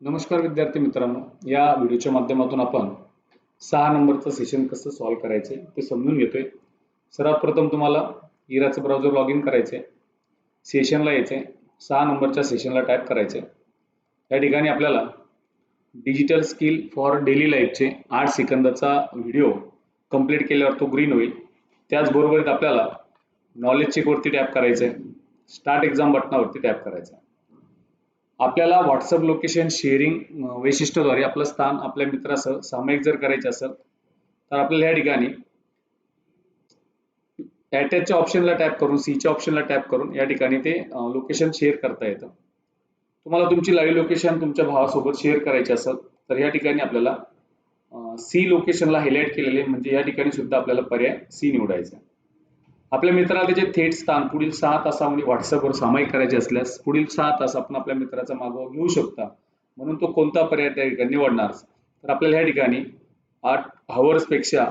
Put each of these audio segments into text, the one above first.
नमस्कार विद्यार्थी मित्रांनो. या व्हिडिओच्या माध्यमातून आपण सहा नंबरचं सेशन कसं सॉल्व करायचे ते समजून घेतोय. सर्वात प्रथम तुम्हाला इराचं ब्राउझर लॉग इन करायचे सेशनला यायचे सहा नंबरच्या सेशनला टाईप करायचे या ठिकाणी आपल्याला डिजिटल स्किल फॉर डेली लाईफचे आठ सेकंदाचा व्हिडिओ कंप्लीट केल्यावर तो ग्रीन होईल. त्याचबरोबर आपल्याला नॉलेज चेकवरती टॅप करायचं आहे स्टार्ट एक्झाम बटनावरती टॅप करायचं आहे आपल्याला व्हॉट्सअप लोकेशन शेअरिंग वैशिष्ट्याद्वारे आपलं स्थान आपल्या मित्रासह सामायिक जर करायचे असेल तर आपल्याला या ठिकाणी अटॅचच्या ऑप्शनला टॅप करून सीच्या ऑप्शनला टॅप करून या ठिकाणी ते लोकेशन शेअर करता येतं. तुम्हाला तुमची लाईव्ह लोकेशन तुमच्या भावासोबत शेअर करायची असेल तर या ठिकाणी आपल्याला सी लोकेशनला हायलाईट केलेले म्हणजे या ठिकाणी सुद्धा आपल्याला पर्याय सी निवडायचा. आहे आपल्या मित्राला त्याचे थेट स्थान पुढील सहा तासामध्ये व्हॉट्सअपवर सामायिक करायचे असल्यास पुढील सहा तास आपण आपल्या मित्राचा मागोवा घेऊ शकता. म्हणून तो कोणता पर्याय त्या ठिकाणी निवडणार? तर आपल्याला ह्या ठिकाणी आठपेक्षा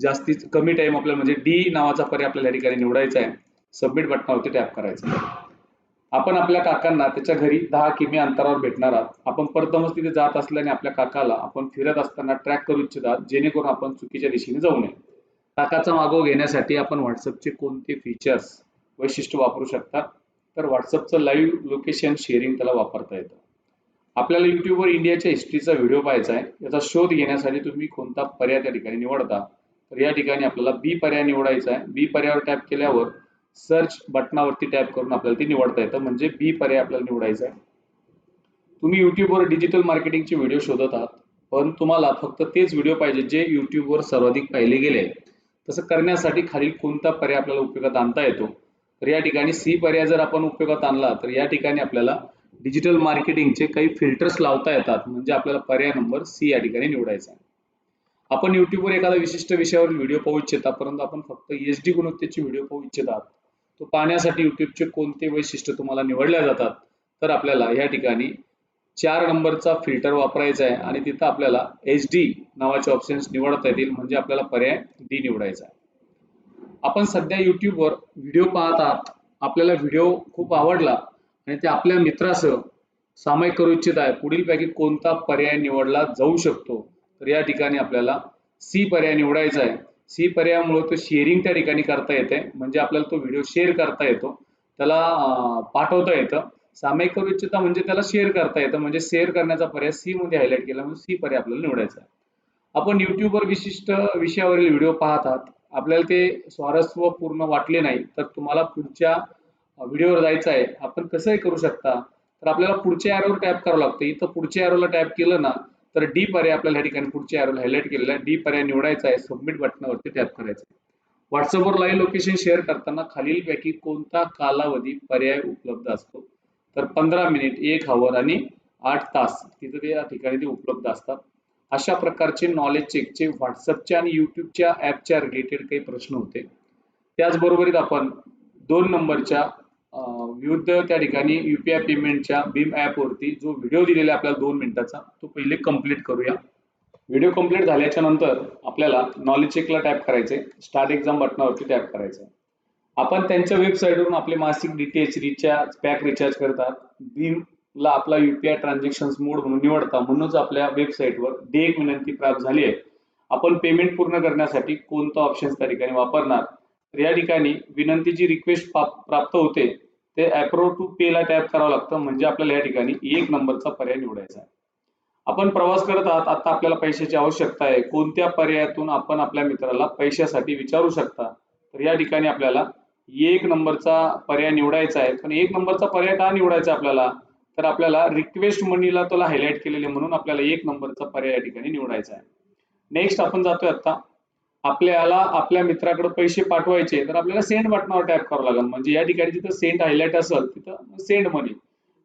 जास्तीत कमी टाइम आपल्याला म्हणजे डी नावाचा पर्याय आपल्याला या ठिकाणी निवडायचा आहे. सबमिट बटनावरती टॅप करायचं आपण आपल्या काकांना त्याच्या घरी दहा किमी अंतरावर भेटणार आहात. आपण प्रथमच तिथे जात असल्याने आपल्या काकाला आपण फिरत असताना ट्रॅक करू इच्छितात जेणेकरून आपण चुकीच्या दिशेने जाऊ नये. ताकाचा मागोवा घेण्यासाठी आपण व्हॉट्सअपचे कोणते फीचर्स वैशिष्ट्य वापरू शकता? तर व्हॉट्सअपचं लाईव्ह लोकेशन शेअरिंग त्याला वापरता येतं. आपल्याला युट्यूबवर इंडियाच्या हिस्ट्रीचा व्हिडिओ पाहायचा आहे. याचा शोध घेण्यासाठी तुम्ही कोणता पर्याय त्या ठिकाणी निवडता? तर या ठिकाणी आपल्याला बी पर्याय निवडायचा आहे. बी पर्यायावर टॅप केल्यावर सर्च बटनावरती टॅप करून आपल्याला ते निवडता येतं. म्हणजे बी पर्याय आपल्याला निवडायचा आहे. तुम्ही युट्यूबवर डिजिटल मार्केटिंगचे व्हिडिओ शोधत आहात. पण तुम्हाला फक्त तेच व्हिडिओ पाहिजे जे युट्यूबवर सर्वाधिक पाहिले गेले. तसं करण्यासाठी खालील कोणता पर्याय आपल्याला उपयोगात आणता येतो? तर या ठिकाणी सी पर्याय जर आपण उपयोगात आणला तर या ठिकाणी आपल्याला डिजिटल मार्केटिंगचे काही फिल्टर्स लावता येतात. म्हणजे आपल्याला पर्याय नंबर सी या ठिकाणी निवडायचा आहे. आपण युट्यूबवर एखादा विशिष्ट विषयावर व्हिडिओ पाहू इच्छिता परंतु आपण फक्त एच डी गुणवत्तेचे व्हिडिओ पाहू इच्छितात तो पाहण्यासाठी युट्यूबचे कोणते वैशिष्ट्य तुम्हाला निवडल्या जातात? तर आपल्याला या ठिकाणी चार नंबरचा फिल्टर वापरायचा आहे आणि तिथं आपल्याला एच डी नावाचे ऑप्शन्स निवडता येतील म्हणजे आपल्याला पर्याय डी निवडायचा आहे. आपण सध्या युट्यूबवर व्हिडिओ पाहत आहात. आपल्याला व्हिडिओ खूप आवडला आणि ते आपल्या मित्रासह सामायिक करू इच्छित आहे. पुढीलपैकी कोणता पर्याय निवडला जाऊ शकतो? तर या ठिकाणी आपल्याला सी पर्याय निवडायचा आहे. सी पर्यायामुळे तो शेअरिंग त्या ठिकाणी करता येते. म्हणजे आपल्याला तो व्हिडिओ शेअर करता येतो. त्याला पाठवता येतं. सामायिक करू इच्छिता म्हणजे त्याला शेअर करता येतं. म्हणजे शेअर करण्याचा पर्याय सी मध्ये हायलाइट केला म्हणजे सी पर्याय आपल्याला निवडायचा आहे. आपण युट्यूबवर विशिष्ट विषयावरील व्हिडिओ पाहतात आपल्याला ते स्वारस्य पूर्ण वाटले नाही तर तुम्हाला पुढच्या व्हिडिओवर जायचं आहे. आपण कसंही करू शकता तर आपल्याला पुढच्या एरोवर टॅप करावं लागतं. इथं पुढच्या एरोला टॅप केलं ना तर डी पर्याय आपल्याला या ठिकाणी पुढच्या एरोला हायलाइट केलेला आहे. डी पर्याय निवडायचा आहे. सबमिट बटनावरती टॅप करायचं व्हॉट्सअपवर लाईव्ह लोकेशन शेअर करताना खालीलपैकी कोणता कालावधी पर्याय उपलब्ध असतो? तर पंधरा मिनिट एक हवर आणि आठ तास तिथं ते या ठिकाणी ते उपलब्ध असतात. अशा प्रकारचे नॉलेज चेकचे व्हॉट्सअपच्या आणि यूट्यूबच्या ॲपच्या रिलेटेड काही प्रश्न होते. त्याचबरोबरीत आपण दोन नंबरच्या विरुद्ध त्या ठिकाणी यू पी आय पेमेंटच्या भीम ॲपवरती जो व्हिडिओ दिलेला आहे आपल्याला दोन मिनिटाचा तो पहिले कंप्लीट करूया. व्हिडिओ कंप्लीट झाल्याच्यानंतर आपल्याला नॉलेज चेकला टॅप करायचे स्टार्ट एक्झाम बटनावरती टॅप करायचं आपण त्यांच्या वेबसाईटवरून आपले मासिक डीटीएच रिचार्ज पॅक रिचार्ज करतात. भीमला आपला युपीआय ट्रान्झॅक्शन मोड म्हणून निवडता म्हणूनच आपल्या वेबसाईटवर देयक विनंती प्राप्त झाली आहे. आपण पेमेंट पूर्ण करण्यासाठी कोणता ऑप्शन त्या ठिकाणी वापरणार? तर या ठिकाणी विनंतीची रिक्वेस्ट प्राप्त होते. ते अप्रो टू पे ला टॅप करावं लागतं म्हणजे आपल्याला या ठिकाणी एक नंबरचा पर्याय निवडायचा आहे. आपण प्रवास करत आहात आता आपल्याला पैशाची आवश्यकता आहे. कोणत्या पर्यायातून आपण आपल्या मित्राला पैशासाठी विचारू शकता? तर या ठिकाणी आपल्याला एक नंबरचा पर्याय निवडायचा आहे. पण एक नंबरचा पर्याय का निवडायचा आपल्याला? तर आपल्याला रिक्वेस्ट मनीला त्याला हायलाइट केलेले म्हणून आपल्याला एक नंबरचा पर्याय या ठिकाणी निवडायचा आहे. नेक्स्ट आपण जातोय आता आपल्याला आपल्या मित्राकडे पैसे पाठवायचे तर आपल्याला सेंड बटनावर टॅप करावं लागेल. म्हणजे या ठिकाणी जिथं सेंड हायलाइट असेल तिथं सेंड मनी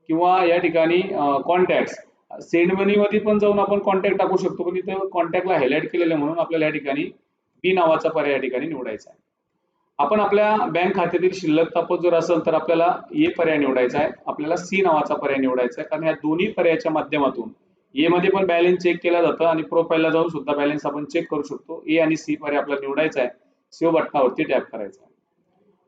किंवा या ठिकाणी कॉन्टॅक्ट सेंड मनी मध्ये पण जाऊन आपण कॉन्टॅक्ट टाकू शकतो पण इथं कॉन्टॅक्टला हायलाइट केलेले म्हणून आपल्याला या ठिकाणी बी नावाचा पर्याय या ठिकाणी निवडायचा आहे. आपण आपल्या बँक खात्यातील शिल्लक तापत जर असेल तर आपल्याला ए पर्याय निवडायचा आहे. आपल्याला सी नावाचा पर्याय निवडायचा आहे. कारण या दोन्ही पर्यायाच्या माध्यमातून ए मध्ये पण बॅलन्स चेक केला जातं आणि प्रोफाईलला जाऊन सुद्धा बॅलन्स आपण चेक करू शकतो. ए आणि सी पर्याय आपल्याला निवडायचा आहे. सेव्ह बटनावरती टॅप करायचा आहे.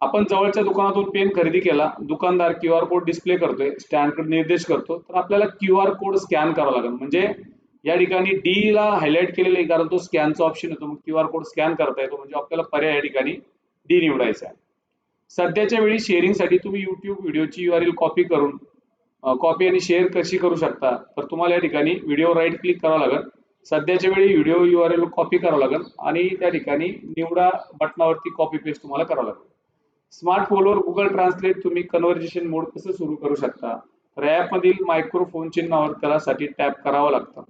आपण जवळच्या दुकानातून पेन खरेदी केला दुकानदार क्यू आर कोड डिस्प्ले करतोय स्टँड निर्देश करतो तर आपल्याला क्यू आर कोड स्कॅन करावा लागेल. म्हणजे या ठिकाणी डी ला हायलाईट केलेलं आहे कारण तो स्कॅनचा ऑप्शन येतो मग क्यू आर कोड स्कॅन करता येतो. म्हणजे आपल्याला पर्याय या ठिकाणी डी निवडायचा आहे. सध्याच्या वेळी शेअरिंगसाठी तुम्ही युट्यूब व्हिडिओची यू आर एल कॉपी करून कॉपी आणि शेअर कशी करू शकता? तर तुम्हाला या ठिकाणी व्हिडिओ राईट क्लिक करावं लागेल. सध्याच्या वेळी video U R L copy करावं लागेल आणि त्या ठिकाणी निवडा बटनावरती कॉपी पेस्ट तुम्हाला करावं लागेल. स्मार्टफोनवर गुगल ट्रान्सलेट तुम्ही कन्व्हर्जेशन मोड कसं सुरू करू शकता? तर ॲपमधील मायक्रोफोन चिन्हावर त्यासाठी टॅप करावं लागतं.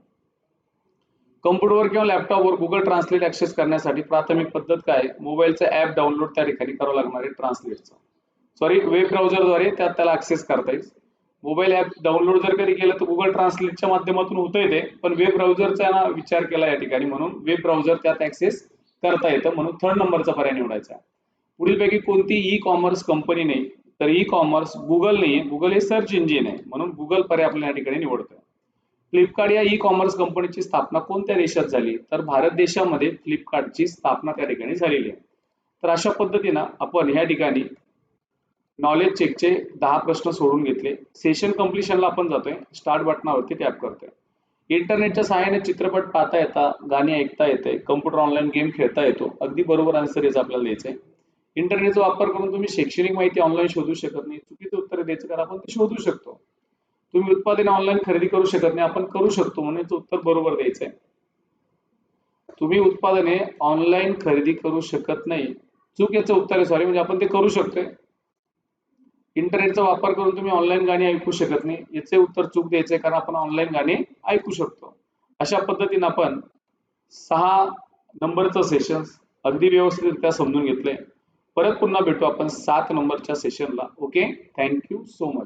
कम्प्युटरवर किंवा लॅपटॉपवर गुगल ट्रान्सलेट ऍक्सेस करण्यासाठी प्राथमिक पद्धत काय? मोबाईलचं ऍप डाउनलोड त्या ठिकाणी करावं लागणार आहे ट्रान्सलेटचं सॉरी वेब ब्राउझरद्वारे त्यात त्याला ऍक्सेस करता येईल. मोबाईल ऍप डाउनलोड जर कधी केलं तर गुगल ट्रान्सलेटच्या माध्यमातून होतंय येते पण वेब ब्राउझरचा ना विचार केला या ठिकाणी म्हणून वेब ब्राउझर त्यात ऍक्सेस करता येतं म्हणून थर्ड नंबरचा पर्याय निवडायचा पुढीलपैकी कोणती ई कॉमर्स कंपनी नाही तर ई कॉमर्स गुगल नाही गुगल हे सर्च इंजिन आहे म्हणून गुगल पर्याय आपल्याला या ठिकाणी निवडतोय. फ्लिपकार्ट या ई कॉमर्स कंपनीची स्थापना कोणत्या देशात झाली? तर भारत देशामध्ये फ्लिपकार्टची स्थापना त्या ठिकाणी झालेली आहे. तर अशा पद्धतीनं आपण ह्या ठिकाणी नॉलेज चेकचे दहा प्रश्न सोडून घेतले. सेशन कम्प्लिशनला आपण जातोय. स्टार्ट बटनावरती टॅप करतोय. इंटरनेटच्या सहाय्याने चित्रपट पाहता येता गाणी ऐकता येते कम्प्युटर ऑनलाईन गेम खेळता येतो. अगदी बरोबर आन्सर याचा आपल्याला द्यायचंय इंटरनेटचा वापर करून तुम्ही शैक्षणिक माहिती ऑनलाईन शोधू शकत नाही. चुकीचं उत्तर द्यायचं कारण आपण ते शोधू शकतो. तुम्ही उत्पादने ऑनलाईन खरेदी करू शकत नाही. आपण करू शकतो म्हणून उत्तर बरोबर द्यायचंय. तुम्ही उत्पादने ऑनलाईन खरेदी करू शकत नाही. चूक याचं उत्तर आहे. सॉरी म्हणजे आपण ते करू शकतोय. इंटरनेटचा वापर करून तुम्ही ऑनलाईन गाणी ऐकू शकत नाही. याचे उत्तर चूक द्यायचे कारण आपण ऑनलाईन गाणी ऐकू शकतो. अशा पद्धतीने आपण सहा नंबरचं सेशन अगदी व्यवस्थितरित्या समजून घेतलंय. परत पुन्हा भेटू आपण सात नंबरच्या सेशनला okay thank you so much